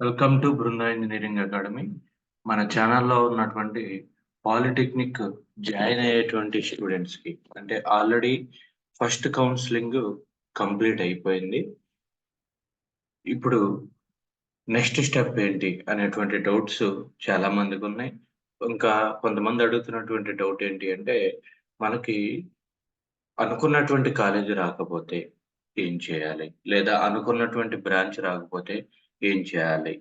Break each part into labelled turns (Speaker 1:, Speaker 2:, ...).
Speaker 1: Welcome to Brinda engineering academy మన ఛానల్లో ఉన్నటువంటి పాలిటెక్నిక్ జాయిన్ అయ్యేటువంటి స్టూడెంట్స్కి అంటే ఆల్రెడీ ఫస్ట్ కౌన్సిలింగ్ కంప్లీట్ అయిపోయింది. ఇప్పుడు నెక్స్ట్ స్టెప్ ఏంటి అనేటువంటి డౌట్స్ చాలా మందికి ఉన్నాయి. ఇంకా కొంతమంది అడుగుతున్నటువంటి డౌట్ ఏంటి అంటే మనకి అనుకున్నటువంటి కాలేజీ రాకపోతే ఏం చేయాలి? లేదా అనుకున్నటువంటి బ్రాంచ్ రాకపోతే ఏం చేయాలి?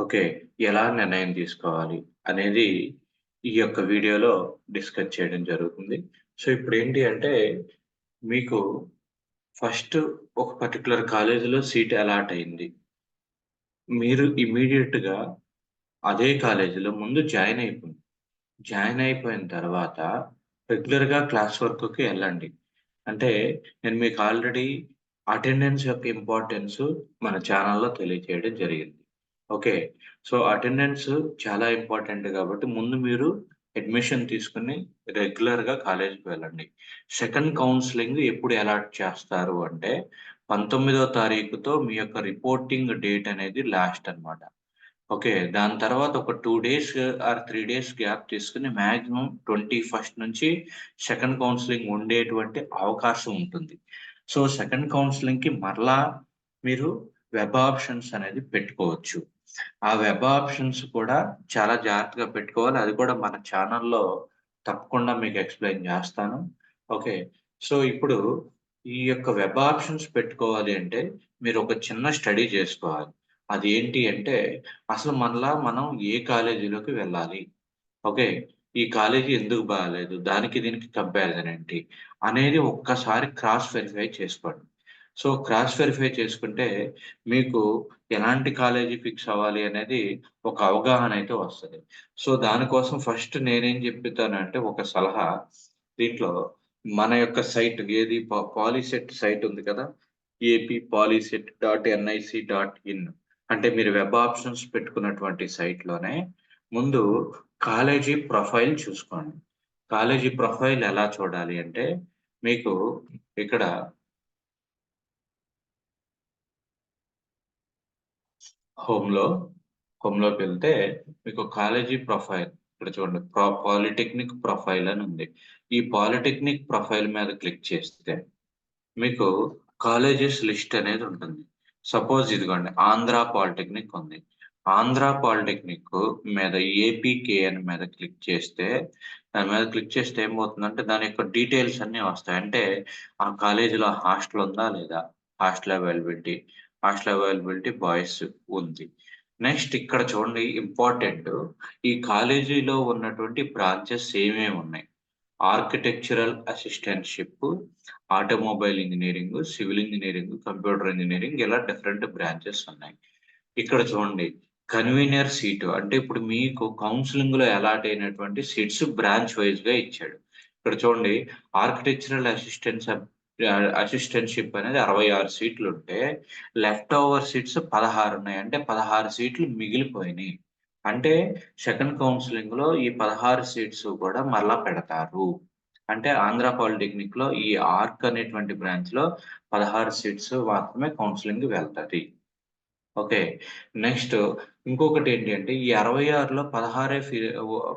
Speaker 1: ఓకే ఎలా నిర్ణయం తీసుకోవాలి అనేది ఈ యొక్క వీడియోలో డిస్కస్ చేయడం జరుగుతుంది. సో ఇప్పుడు ఏంటి అంటే మీకు ఫస్ట్ ఒక పర్టికులర్ కాలేజీలో సీట్ అలాట్ అయింది. మీరు ఇమీడియట్గా అదే కాలేజీలో ముందు జాయిన్ అయిపోయింది జాయిన్ అయిపోయిన తర్వాత రెగ్యులర్గా క్లాస్ వర్క్కి వెళ్ళండి. అంటే నేను మీకు ఆల్రెడీ అటెండెన్స్ యొక్క ఇంపార్టెన్స్ మన ఛానల్లో తెలియజేయడం జరిగింది. ఓకే. సో అటెండెన్స్ చాలా ఇంపార్టెంట్ కాబట్టి ముందు మీరు అడ్మిషన్ తీసుకుని రెగ్యులర్గా కాలేజీకి వెళ్ళండి. సెకండ్ కౌన్సిలింగ్ ఎప్పుడు అలాట్ చేస్తారు అంటే పంతొమ్మిదో తారీఖుతో మీ యొక్క రిపోర్టింగ్ డేట్ అనేది లాస్ట్ అన్నమాట. ఓకే. దాని తర్వాత ఒక two days or three days gap తీసుకుని మ్యాక్సిమం ట్వంటీ ఫస్ట్ నుంచి సెకండ్ కౌన్సిలింగ్ ఉండేటువంటి అవకాశం ఉంటుంది. సో సెకండ్ కౌన్సిలింగ్కి మరలా మీరు వెబ్ ఆప్షన్స్ అనేది పెట్టుకోవచ్చు. ఆ వెబ్ ఆప్షన్స్ కూడా చాలా జాగ్రత్తగా పెట్టుకోవాలి. అది కూడా మన ఛానల్లో తప్పకుండా మీకు ఎక్స్ప్లెయిన్ చేస్తాను. ఓకే. సో ఇప్పుడు ఈ యొక్క వెబ్ ఆప్షన్స్ పెట్టుకోవాలి అంటే మీరు ఒక చిన్న స్టడీ చేసుకోవాలి. అది ఏంటి అంటే అసలు మనలా మనం ఏ కాలేజీలోకి వెళ్ళాలి? ఓకే. ఈ కాలేజీ ఎందుకు బాగాలేదు? దానికి దీనికి కంపారిజన్ ఏంటి? అనేది ఒక్కసారి క్రాస్ వెరిఫై చేసుకోండి. సో క్రాస్ వెరిఫై చేసుకుంటే మీకు ఎలాంటి కాలేజీ ఫిక్స్ అవ్వాలి అనేది ఒక అవగాహన అయితే వస్తుంది. సో దానికోసం ఫస్ట్ నేనేం చెప్తానంటే ఒక సలహా. దీంట్లో మన యొక్క సైట్ ఏది? పాలిసెట్ సైట్ ఉంది కదా? AP Polycet dot NIC dot in అంటే మీరు వెబ్ ఆప్షన్స్ పెట్టుకున్నటువంటి సైట్లోనే ముందు కాలేజీ ప్రొఫైల్ చూసుకోండి. కాలేజీ ప్రొఫైల్ ఎలా చూడాలి అంటే మీకు ఇక్కడ హోమ్లో హోమ్లోకి హోమ్లోకి వెళ్తే మీకు కాలేజీ ప్రొఫైల్ ఇక్కడ చూడండి. పాలిటెక్నిక్ ప్రొఫైల్ అని ఉంది. ఈ పాలిటెక్నిక్ ప్రొఫైల్ మీద క్లిక్ చేస్తే మీకు కాలేజెస్ లిస్ట్ అనేది ఉంటుంది. సపోజ్ ఇదిగోండి ఆంధ్ర పాలిటెక్నిక్ ఉంది. ఆంధ్ర పాలిటెక్నిక్ మీద ఏపీకేఎన్ మీద క్లిక్ చేస్తే దాని మీద క్లిక్ చేస్తే ఏమవుతుందంటే దాని యొక్క డీటెయిల్స్ అన్ని వస్తాయి. అంటే ఆ కాలేజీలో హాస్టల్ ఉందా లేదా? Hostel availability. Hostel availability boys ఉంది. నెక్స్ట్ ఇక్కడ చూడండి ఇంపార్టెంట్. ఈ కాలేజీలో ఉన్నటువంటి బ్రాంచెస్ ఏమేమి ఉన్నాయి? Architectural assistantship automobile engineering civil engineering computer engineering ఇలా డిఫరెంట్ బ్రాంచెస్ ఉన్నాయి. ఇక్కడ చూడండి కన్వీనర్ సీటు. అంటే ఇప్పుడు మీకు కౌన్సిలింగ్లో అలాట్ అయినటువంటి సీట్స్ బ్రాంచ్ వైజ్గా ఇచ్చాడు. ఇక్కడ చూడండి ఆర్కిటెక్చరల్ అసిస్టెన్స్ అసిస్టెంట్షిప్ అనేది అరవై ఆరు సీట్లు ఉంటే లెఫ్ట్ ఓవర్ సీట్స్ పదహారు ఉన్నాయి. అంటే పదహారు సీట్లు మిగిలిపోయినాయి. అంటే సెకండ్ కౌన్సిలింగ్లో ఈ పదహారు సీట్స్ కూడా మరలా పెడతారు. అంటే ఆంధ్ర పాలిటెక్నిక్లో ఈ ఆర్క్ అనేటువంటి బ్రాంచ్లో పదహారు సీట్స్ మాత్రమే కౌన్సిలింగ్ వెళ్తుంది. ఓకే. నెక్స్ట్ ఇంకొకటి ఏంటి అంటే ఈ అరవై ఆరులో పదహారే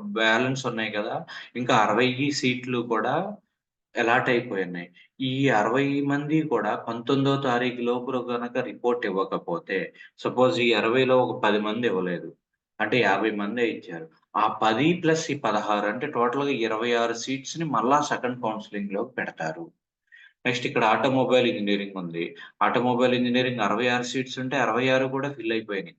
Speaker 1: బ్యాలెన్స్ ఉన్నాయి కదా. ఇంకా అరవై సీట్లు కూడా అలాట్ అయిపోయినాయి. ఈ అరవై మంది కూడా పంతొమ్మిదో తారీఖు లోపు కనుక రిపోర్ట్ ఇవ్వకపోతే సపోజ్ ఈ అరవైలో ఒక పది మంది ఇవ్వలేదు అంటే యాభై మంది ఇచ్చారు. ఆ పది ప్లస్ ఈ పదహారు అంటే టోటల్గా ఇరవై ఆరు సీట్స్ని మళ్ళా సెకండ్ కౌన్సిలింగ్లో పెడతారు. నెక్స్ట్ ఇక్కడ ఆటోమొబైల్ ఇంజనీరింగ్ ఉంది. ఆటోమొబైల్ ఇంజనీరింగ్ అరవై ఆరు సీట్స్ ఉంటే అరవై ఆరు కూడా ఫిల్ అయిపోయినాయి.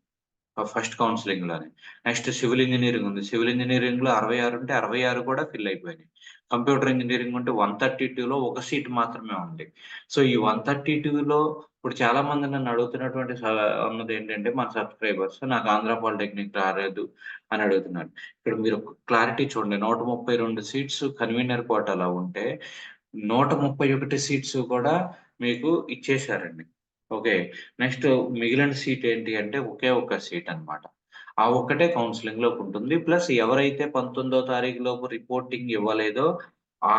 Speaker 1: ఫస్ట్ కౌన్సిలింగ్లోనే. నెక్స్ట్ సివిల్ ఇంజనీరింగ్ ఉంది. సివిల్ ఇంజనీరింగ్లో అరవై ఆరు ఉంటే అరవై ఆరు కూడా ఫిల్ అయిపోయినాయి. కంప్యూటర్ ఇంజనీరింగ్ ఉంటే వన్ థర్టీ టూలో ఒక సీట్ మాత్రమే ఉంది. సో ఈ వన్ థర్టీ టూలో ఇప్పుడు చాలా మంది నన్ను అడుగుతున్నటువంటి ఉన్నది ఏంటంటే మన సబ్స్క్రైబర్స్ నాకు ఆంధ్ర పాలిటెక్నిక్ రాలేదు అని అడుగుతున్నారు. ఇక్కడ మీరు క్లారిటీ చూడండి. నూట ముప్పై రెండు సీట్స్ కన్వీనర్ కోటాలో ఉంటే నూట ముప్పై ఒకటి సీట్స్ కూడా మీకు ఇచ్చేశారండి. ఓకే. నెక్స్ట్ మిగిలిన సీట్ ఏంటి అంటే ఒకే ఒక సీట్ అనమాట ఆ ఒక్కటే కౌన్సిలింగ్లోకి ఉంటుంది. ప్లస్ ఎవరైతే పంతొమ్మిదో తారీఖు లోపు రిపోర్టింగ్ ఇవ్వలేదో ఆ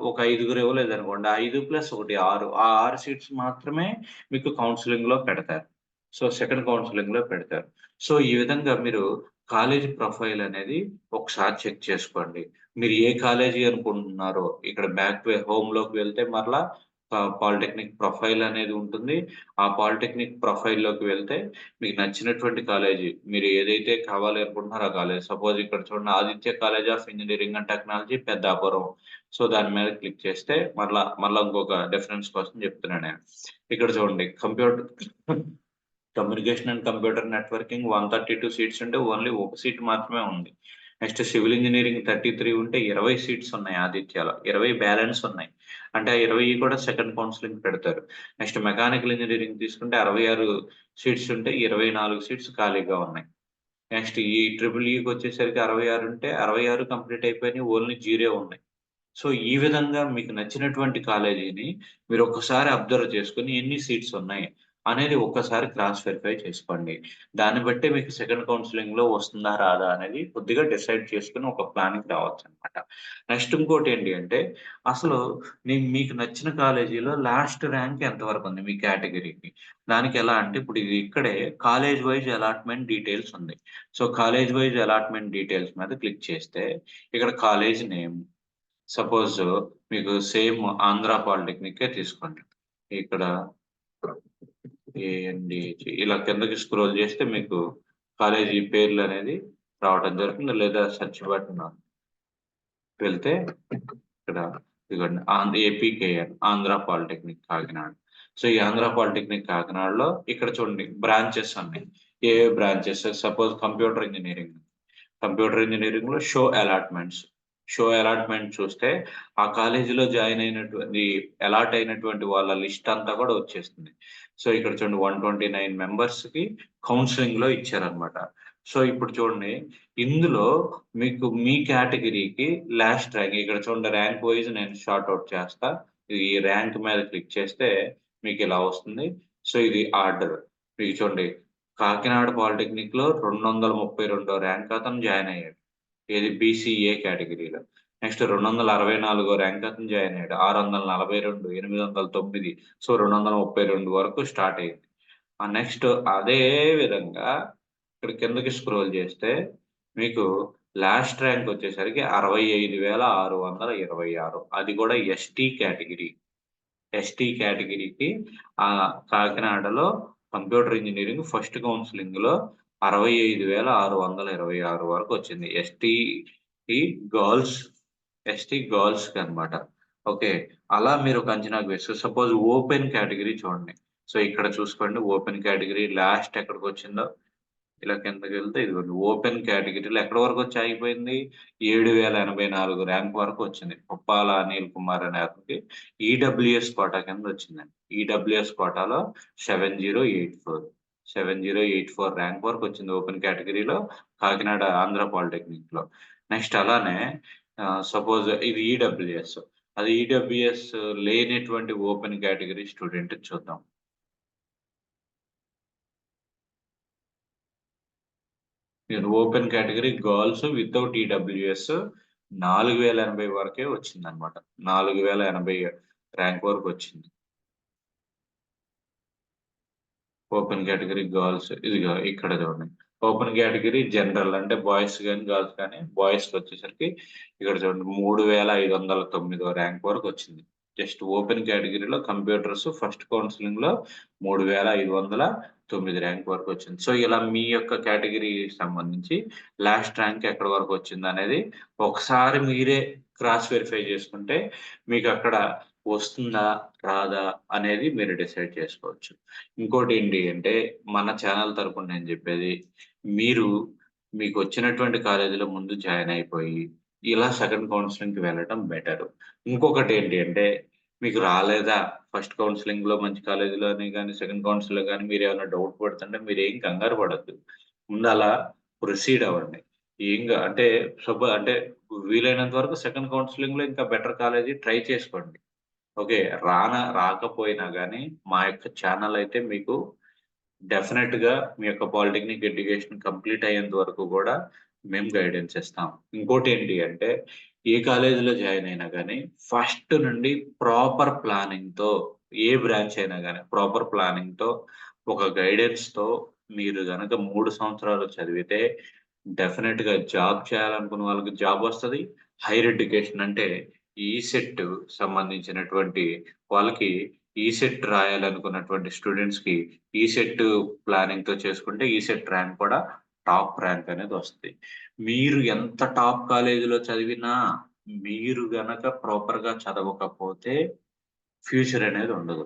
Speaker 1: ఒక ఐదుగురు ఇవ్వలేదు అనుకోండి ఐదు ప్లస్ ఒకటి ఆరు. ఆ ఆరు సీట్స్ మాత్రమే మీకు కౌన్సిలింగ్లో పెడతారు. సో సెకండ్ కౌన్సిలింగ్లో పెడతారు. సో ఈ విధంగా మీరు కాలేజీ ప్రొఫైల్ అనేది ఒకసారి చెక్ చేసుకోండి. మీరు ఏ కాలేజీ అనుకుంటున్నారో ఇక్కడ బ్యాక్ హోమ్లోకి వెళ్తే మరలా పాలిటెక్నిక్ ప్రొఫైల్ అనేది ఉంటుంది. ఆ పాలిటెక్నిక్ ప్రొఫైల్లోకి వెళ్తే మీకు నచ్చినటువంటి కాలేజీ మీరు ఏదైతే కావాలి అనుకుంటున్నారో ఆ కాలేజ్. సపోజ్ ఇక్కడ చూడండి Aditya college of engineering and technology Peddapuram so దాని మీద క్లిక్ చేస్తే మళ్ళా మళ్ళీ ఇంకొక డిఫరెన్స్ కోసం చెప్తున్నాను నేను. ఇక్కడ చూడండి computer communication and computer networking one thirty two seats ఉంటే ఓన్లీ ఒక సీట్ మాత్రమే ఉంది. Next civil engineering thirty three ఉంటే ఇరవై సీట్స్ ఉన్నాయి ఆదిత్యలో. ఇరవై బ్యాలెన్స్ ఉన్నాయి. అంటే ఆ ఇరవై కూడా సెకండ్ కౌన్సిలింగ్ పెడతారు. నెక్స్ట్ మెకానికల్ ఇంజనీరింగ్ తీసుకుంటే అరవై ఆరు సీట్స్ ఉంటే ఇరవై నాలుగు సీట్స్ ఖాళీగా ఉన్నాయి. నెక్స్ట్ ఈ ట్రిపుల్ ఈకి వచ్చేసరికి అరవై ఆరు ఉంటే అరవై ఆరు కంప్లీట్ అయిపోయినాయి ఓన్లీ జీరో ఉన్నాయి. సో ఈ విధంగా మీకు నచ్చినటువంటి కాలేజీని మీరు ఒక్కసారి అబ్జర్వ్ చేసుకుని ఎన్ని సీట్స్ ఉన్నాయి? అనేది ఒక్కసారి క్రాస్ వెరిఫై చేసుకోండి. దాన్ని బట్టి మీకు సెకండ్ కౌన్సిలింగ్లో వస్తుందా రాదా అనేది కొద్దిగా డిసైడ్ చేసుకుని ఒక ప్లానింగ్ రావచ్చు అనమాట నెక్స్ట్ ఇంకోటి ఏంటి అంటే అసలు నేను మీకు నచ్చిన కాలేజీలో లాస్ట్ ర్యాంక్ ఎంతవరకు ఉంది మీ కేటగిరీకి? దానికి ఎలా అంటే ఇప్పుడు ఇది ఇక్కడే కాలేజ్ వైజ్ అలాట్మెంట్ డీటెయిల్స్ ఉంది. So college wise allotment details మీద క్లిక్ చేస్తే ఇక్కడ కాలేజ్ నేమ్ సపోజ్ మీకు సేమ్ ఆంధ్ర పాలిటెక్నిక్ తీసుకోండి. ఇక్కడ ఏఎన్డిహెచ్ ఇలా కిందకి స్క్రోల్ చేస్తే మీకు కాలేజీ పేర్లు అనేది రావడం జరుగుతుంది లేదా సెర్చ్ బటన్ వెళ్తే ఇక్కడ ఇదిగోండి Andhra APKN Andhra polytechnic Kakinada. So ఈ ఆంధ్ర పాలిటెక్నిక్ కాకినాడలో ఇక్కడ చూడండి బ్రాంచెస్ ఉన్నాయి. ఏ branches suppose computer engineering computer ఇంజనీరింగ్లో షో అలాట్మెంట్స్ షో అలాట్మెంట్ చూస్తే ఆ కాలేజీలో జాయిన్ అయినటువంటి అలాట్ అయినటువంటి వాళ్ళ లిస్ట్ అంతా కూడా వచ్చేస్తుంది. సో ఇక్కడ చూడండి వన్ ట్వంటీ నైన్ మెంబర్స్కి కౌన్సిలింగ్లో ఇచ్చారనమాట సో ఇప్పుడు చూడండి ఇందులో మీకు మీ కేటగిరీకి లాస్ట్ ర్యాంక్ ఇక్కడ చూడండి ర్యాంక్ వైజ్ నేను షార్ట్ అవుట్ చేస్తా. ఈ ర్యాంక్ మీద క్లిక్ చేస్తే మీకు ఇలా వస్తుంది. సో ఇది ఆర్డర్ మీకు చూడండి కాకినాడ పాలిటెక్నిక్లో రెండు వందల ముప్పై రెండో ర్యాంక్ అతను జాయిన్ అయ్యాడు. ఇది బీసీఏ కేటగిరీలో. నెక్స్ట్ రెండు వందల అరవై నాలుగు ర్యాంక్ అతను జాయిన్ అయ్యాడు. ఆరు వందల నలభై రెండు ఎనిమిది వందల తొమ్మిది సో రెండు వందల ముప్పై రెండు వరకు స్టార్ట్ అయింది. ఆ నెక్స్ట్ అదే విధంగా ఇక్కడ కిందకి స్క్రోల్ చేస్తే మీకు లాస్ట్ ర్యాంక్ వచ్చేసరికి అరవై ఐదు వేల ఆరు వందల ఇరవై ఆరు అది కూడా ఎస్టీ కేటగిరీ. ఎస్టీ కేటగిరీకి ఆ కాకినాడలో కంప్యూటర్ ఇంజనీరింగ్ ఫస్ట్ కౌన్సిలింగ్లో అరవై ఐదు వేల ఆరు వందల ఇరవై ఆరు వరకు వచ్చింది. ఎస్టీ గర్ల్స్ ఎస్టీ గర్ల్స్కి అనమాట ఓకే అలా మీరు ఒక అంచనాకు వేస్తారు సపోజ్ ఓపెన్ కేటగిరీ చూడండి. సో ఇక్కడ చూసుకోండి ఓపెన్ కేటగిరీ లాస్ట్ ఎక్కడికి వచ్చిందో? ఇలా కిందకి వెళ్తే ఇదిగోండి ఓపెన్ కేటగిరీలో ఎక్కడి వరకు వచ్చి ఆగిపోయింది? ఏడు వేల ఎనభై నాలుగు ర్యాంక్ వరకు వచ్చింది. ఉప్పాల అనిల్ కుమార్ అనే అతనికి ఈడబ్ల్యూఎస్ కోటా కింద వచ్చిందండి. ఈడబ్ల్యూఎస్ కోటాలో seven zero eight four seven zero eight four rank వరకు వచ్చింది ఓపెన్ కేటగిరీలో కాకినాడ ఆంధ్ర పాలిటెక్నిక్లో. నెక్స్ట్ అలానే సపోజ్ ఇది ఈడబ్ల్యూఎస్ అది ఈడబ్ల్యూఎస్ లేనటువంటి ఓపెన్ కేటగిరీ స్టూడెంట్ చూద్దాం. మీరు open category girls without EWS నాలుగు వేల ఎనభై వరకే వచ్చింది అనమాట నాలుగు వేల ఎనభై ర్యాంక్ వరకు వచ్చింది. ఓపెన్ కేటగిరీ గర్ల్స్ ఇది ఇక్కడ చూడండి. ఓపెన్ కేటగిరీ జనరల్ అంటే బాయ్స్ కానీ గర్ల్స్ కానీ బాయ్స్ వచ్చేసరికి ఇక్కడ చూడండి మూడు వేల ఐదు వందల తొమ్మిదో ర్యాంక్ వరకు వచ్చింది. జస్ట్ ఓపెన్ కేటగిరీలో కంప్యూటర్స్ ఫస్ట్ కౌన్సిలింగ్లో మూడు వేల ఐదు వందల తొమ్మిది ర్యాంక్ వరకు వచ్చింది. సో ఇలా మీ యొక్క కేటగిరీ సంబంధించి లాస్ట్ ర్యాంక్ ఎక్కడి వరకు వచ్చింది అనేది ఒకసారి మీరే క్రాస్ వెరిఫై చేసుకుంటే మీకు అక్కడ వస్తుందా రాదా అనేది మీరు డిసైడ్ చేసుకోవచ్చు. ఇంకోటి ఏంటి అంటే మన ఛానల్ తరపున నేను చెప్పేది మీరు మీకు వచ్చినటువంటి కాలేజీలో ముందు జాయిన్ అయిపోయి ఇలా సెకండ్ కౌన్సిలింగ్కి వెళ్ళటం బెటర్. ఇంకొకటి ఏంటి అంటే మీకు రాలేదా? ఫస్ట్ కౌన్సిలింగ్లో మంచి కాలేజీలోనే కానీ సెకండ్ కౌన్సిల్లో కానీ మీరు ఏమైనా డౌట్ పడుతుంటే మీరు ఏం కంగారు పడద్దు. ముందు అలా ప్రొసీడ్ అవ్వండి. ఏం అంటే సబ్ అంటే వీలైనంత వరకు సెకండ్ కౌన్సిలింగ్లో ఇంకా బెటర్ కాలేజీ ట్రై చేసుకోండి. ఓకే రాన రాకపోయినా కానీ మా యొక్క ఛానల్ అయితే మీకు డెఫినెట్గా మీ యొక్క పాలిటెక్నిక్ ఎడ్యుకేషన్ కంప్లీట్ అయ్యేంత వరకు కూడా మేము గైడెన్స్ ఇస్తాం ఇంకోటి ఏంటి అంటే ఏ కాలేజీలో జాయిన్ అయినా కానీ ఫస్ట్ నుండి ప్రాపర్ ప్లానింగ్తో ఏ బ్రాంచ్ అయినా కానీ ప్రాపర్ ప్లానింగ్తో ఒక గైడెన్స్‌తో మీరు గనక మూడు సంవత్సరాలు చదివితే డెఫినెట్గా జాబ్ చేయాలనుకున్న వాళ్ళకి జాబ్ వస్తుంది. హైర్ ఎడ్యుకేషన్ అంటే ఈసెట్ సంబంధించినటువంటి వాళ్ళకి ఈసెట్ రాయాలనుకున్నటువంటి స్టూడెంట్స్కి ఈసెట్ ప్లానింగ్‌తో చేసుకుంటే ఈసెట్ ర్యాంక్ కూడా టాప్ ర్యాంక్ అనేది వస్తది. మీరు ఎంత టాప్ కాలేజీలో చదివినా మీరు గనక ప్రాపర్‌గా చదవకపోతే ఫ్యూచర్ అనేది ఉండదు.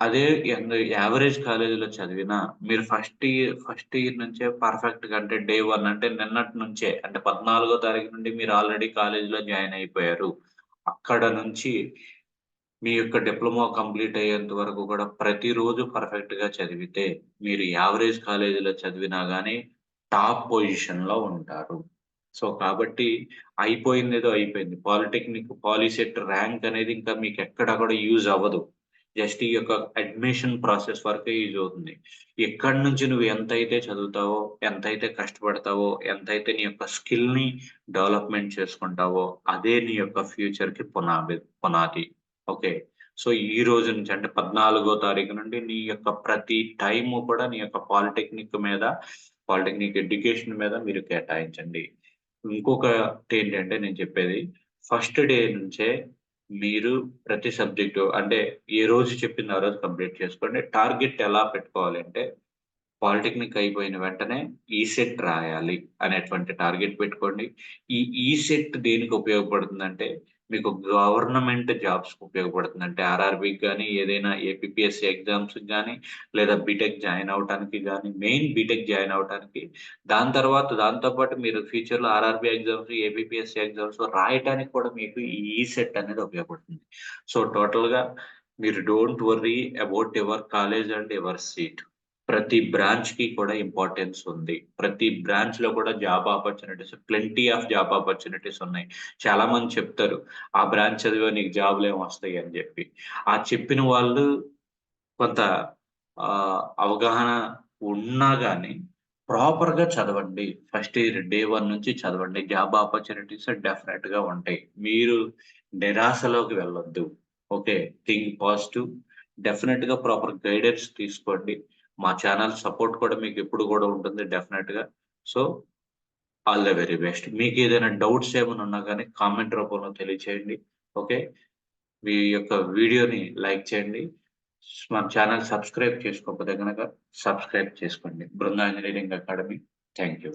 Speaker 1: అదే ఎంద యావరేజ్ కాలేజీలో చదివినా మీరు ఫస్ట్ ఇయర్ ఫస్ట్ ఇయర్ నుంచే పర్ఫెక్ట్‌గా అంటే డే వన్ అంటే నిన్నటి నుంచే అంటే 14 తారీఖు నుండి మీరు ఆల్రెడీ కాలేజీలో జాయిన్ అయిపోయారు. అక్కడ నుంచి మీ యొక్క డిప్లొమా కంప్లీట్ అయ్యేంత వరకు కూడా ప్రతిరోజు పర్ఫెక్ట్‌గా చదివితే మీరు యావరేజ్ కాలేజీలో చదివినా కానీ టాప్ పొజిషన్లో ఉంటారు. సో, కాబట్టి అయిపోయిందేదో అయిపోయింది. పాలిటెక్నిక్, పాలిసెట్ ర్యాంక్ అనేది ఇంకా మీకు ఎక్కడ కూడా యూజ్ అవ్వదు. జస్ట్ ఈ యొక్క అడ్మిషన్ ప్రాసెస్ వరకే యూజ్ అవుతుంది. ఎక్కడి నుంచి నువ్వు ఎంతైతే చదువుతావో, ఎంతైతే కష్టపడతావో, ఎంతైతే నీ యొక్క స్కిల్‌ని డెవలప్‌మెంట్ చేసుకుంటావో అదే నీ యొక్క ఫ్యూచర్‌కి పునాది పునాది. ఓకే. సో, ఈ రోజు నుంచి అంటే 14 తారీఖు నుండి నీ యొక్క ప్రతి టైము కూడా నీ యొక్క పాలిటెక్నిక్ మీద, పాలిటెక్నిక్ ఎడ్యుకేషన్ మీద మీరు కేటాయించండి. ఇంకొకటేంటంటే నేను చెప్పేది ఫస్ట్ డే నుంచే మీరు ప్రతి సబ్జెక్టు అంటే ఏ రోజు చెప్పింది ఆ రోజు కంప్లీట్ చేసుకోండి. టార్గెట్ ఎలా పెట్టుకోవాలి అంటే పాలిటెక్నిక్ అయిపోయిన వెంటనే e ఈసెట్ రాయాలి అనేటువంటి టార్గెట్ పెట్టుకోండి. ఈ e ఈసెట్ దేనికి ఉపయోగపడుతుందంటే మీకు గవర్నమెంట్ జాబ్స్ ఉపయోగపడుతుంది. అంటే ఆర్ఆర్‌బీకి కానీ ఏదైనా ఏపీపీఎస్సీ ఎగ్జామ్స్ కానీ లేదా బీటెక్ జాయిన్ అవ్వటానికి కానీ మెయిన్ బీటెక్ జాయిన్ అవ్వటానికి. దాని తర్వాత దాంతో పాటు మీరు ఫ్యూచర్‌లో ఆర్ఆర్‌బీ ఎగ్జామ్స్, ఏపీపీఎస్సీ ఎగ్జామ్స్ రాయటానికి కూడా మీకు ఈ e సెట్ అనేది ఉపయోగపడుతుంది. సో, టోటల్‌గా మీరు don't worry about your college and ever seat. ప్రతి బ్రాంచ్‌కి కూడా ఇంపార్టెన్స్ ఉంది. ప్రతి బ్రాంచ్‌లో కూడా job opportunities plenty of job opportunities ఉన్నాయి. చాలా మంది చెప్తారు. ఆ బ్రాంచ్ చదివే నీకు జాబ్‌లేమి వస్తాయి అని చెప్పి. ఆ చెప్పిన వాళ్ళు కొంత అవగాహన ఉన్నా గాని ప్రాపర్‌గా చదవండి. ఫస్ట్ ఇయర్ డే వన్ నుంచి చదవండి. జాబ్ ఆపర్చునిటీస్ డెఫినిట్‌గా ఉంటాయి. మీరు నిరాశలోకి వెళ్ళొద్దు. ఓకే. Think positive. డెఫినిట్‌గా ప్రాపర్ గైడెన్స్ తీసుకోండి. మా ఛానల్ సపోర్ట్ కూడా మీకు ఎప్పుడు కూడా ఉంటుంది డెఫినెట్గా so, all the very best. మీకు ఏదైనా డౌట్స్ ఏమైనా ఉన్నా కానీ కామెంట్ రూపంలో తెలియచేయండి. ఓకే. మీ యొక్క వీడియోని లైక్ చేయండి. మన ఛానల్ సబ్స్క్రైబ్ చేసుకోకపోతే కనుక సబ్స్క్రైబ్ చేసుకోండి. Brinda engineering academy. Thank you.